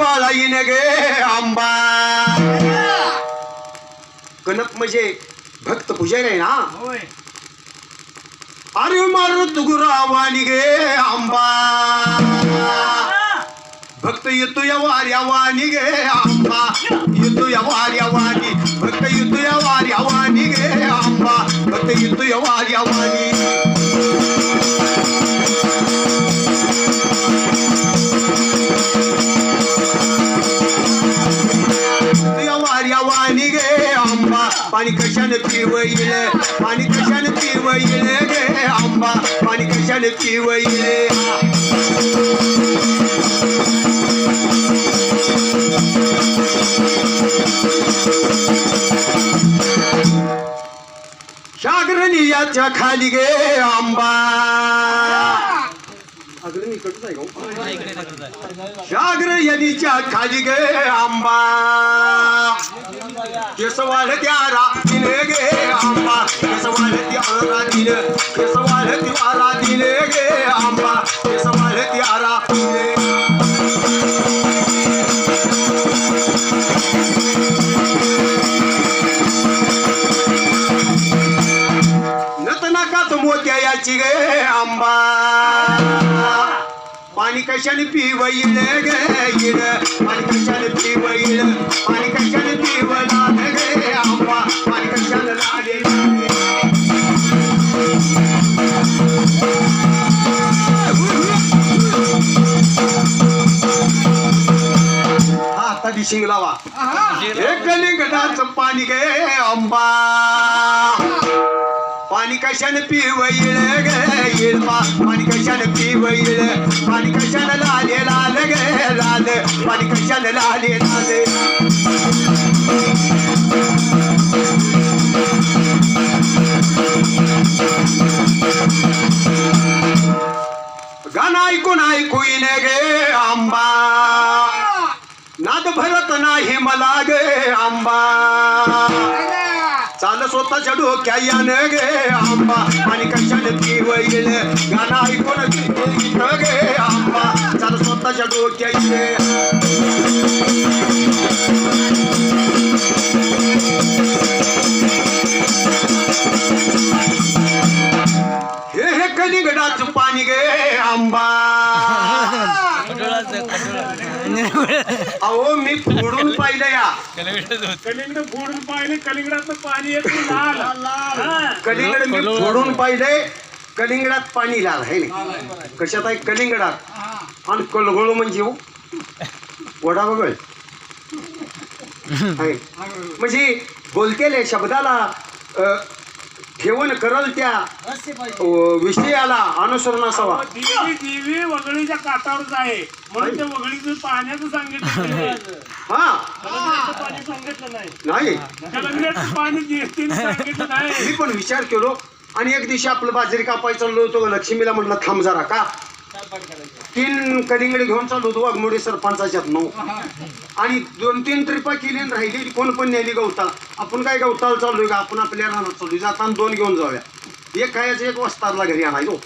येणे गे आंबा. कनप म्हणजे भक्त पूजन आहे ना? होय. अरे मारुत गुरावानी गे आंबा. भक्त येतो या वाऱ्या वाणी गे आंबा. येतो या वाऱ्या वाणी भक्त येतो या वाऱ्या वाणी गे आंबा. भक्त येतो या वाऱ्या पाणी कशाने पिवईल पाणी कशाने पिवईल गे आंबा पाणी कशाने पिवईल सागरनियाच्या खाली गे आंबा सागर यदीच्या खाली गे आंबा. केसवाळ त्या रातीने गे आंबा. केसवाळ त्या रातीने केसवाळ त्या रातीने गे आंबा. केसवाळ त्या रातीने. नतनाकात मोत्या याची गे आंबा. पाणी कशाने पिवईल गे इड पाणी कशाने पिवईल पाणी कशाने पिवला गे आंबा पाणी कशाने हा आता दिशिंग लावा. एक लिंगडाचं पाणी गे आंबा पाणी कशाने पिवईल गे? येळबा पाणी कशाने पिवईल पाणी कशाने लाले लाल गे लाल. पाणी कशाने लाले लाल गाणं ऐकून ऐकून गे आंबा. नाद भरत नाही मला गे आंबा. चाल स्वतःच्या डोक्या गे आंबा. आणि कशाने ती वैल गाणं ऐकून गे आंबा. चाल स्वतःच्या डोक्या अहो मी फोडून पाहिलं या. कलिंगड फोडून पाहिले कलिंगडाचं पाणी येत लाल. हा. कलिंगड मी फोडून पाहिलंय कलिंगडात पाणी लाल आहे ना. कशात आहे? कलिंगडात. आणि कलगोळ म्हणजे हो. वडा बघ म्हणजे बोलतेले शब्दाला ठेवण करल त्या विषयाला अनुसरण असावा देवी देवी वगळीच्या काठावरच आहे. म्हणून त्या वगळीचं पाण्याचं सांगितलं हा. पाणी सांगितलं नाही. पाणी सांगितलं नाही. मी पण विचार केलो. आणि एक दिवशी आपलं बाजरी कापायला चाललो होतो लक्ष्मीला म्हटलं थांब जरा का? तीन कलिंगडे घेऊन चाललो होतो वाघमोडे सरपंचाच्यात नऊ आणि दोन तीन ट्रिपा केली आणि राहिली. कोण पण नेली गवताळ. आपण काय गवताळ चाललोय का? आपण आपल्या रानात चाललोय जाताना दोन घेऊन जाऊया. एक खायचं एक वस्तादला घरी आणायचो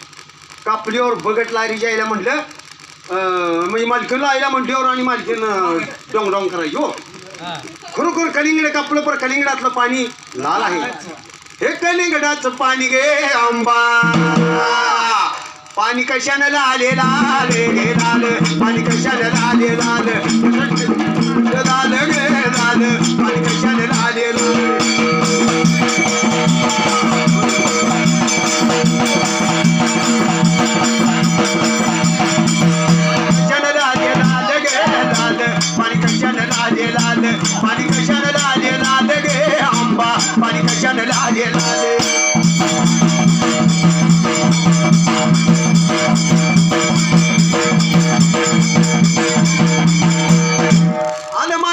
कापलीवर बगट लारी जायला म्हटलं म्हणजे मालकीला आयला म्हटल्यावर आणि मालकीन डोंग डोंग करायचो खरोखर कलिंगड कापलं पर कलिंगडातलं पाणी लाल आहे. हे कलिंगडाचं पाणी गे आंबा. पाणी कशानं लाले लाल गे लाल. पाणी कशाला लाले लाल.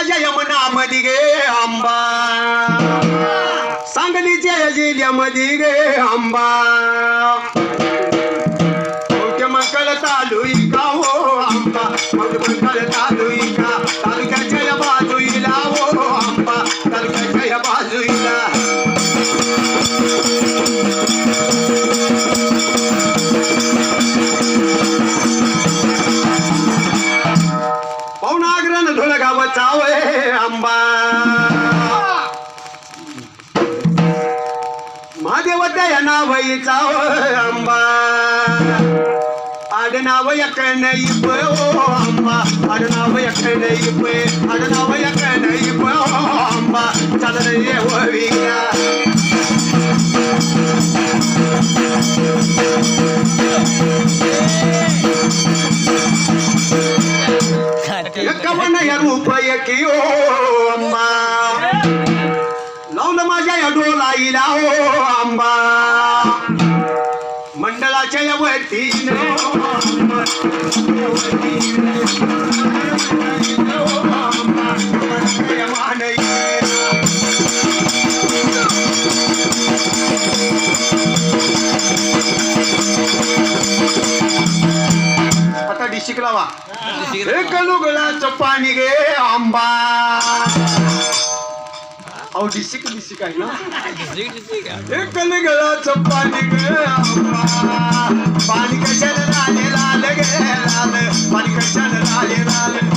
आलं माझ्या यमुनामध्ये गे आंबा सांगलीच्या जिल्ह्यामध्ये गे आंबा मोठ्या मंगळ तालुई का हो आंबा मोठ्या मंगळ आंबा महादेव त्या नावईचा आंबा. आडनाव यकन इप ओ आंबा. आडनाव यकन इप आडनाव यकन इप ओ आंबा. चालत येव विला कवन रूप की डोलाईला ओ आंबा. मंडळाच्या या वरती आता डिशिक लावा. एक लुगडाचं पाणी गे आंबा. अहो डिशिक डिशिक आहे ना एक लुगडाचं पाणी पाणी कशाला लाले लाल गे लाल पाणी कशाला लाले लाल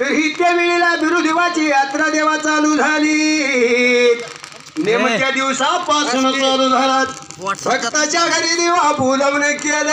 ही त्या वेळेला बिरुदेवाची यात्रा देवा चालू झाली. नेमक्या दिवसापासून चालू झाला? भक्ताच्या घरी देवा बोलवणे केले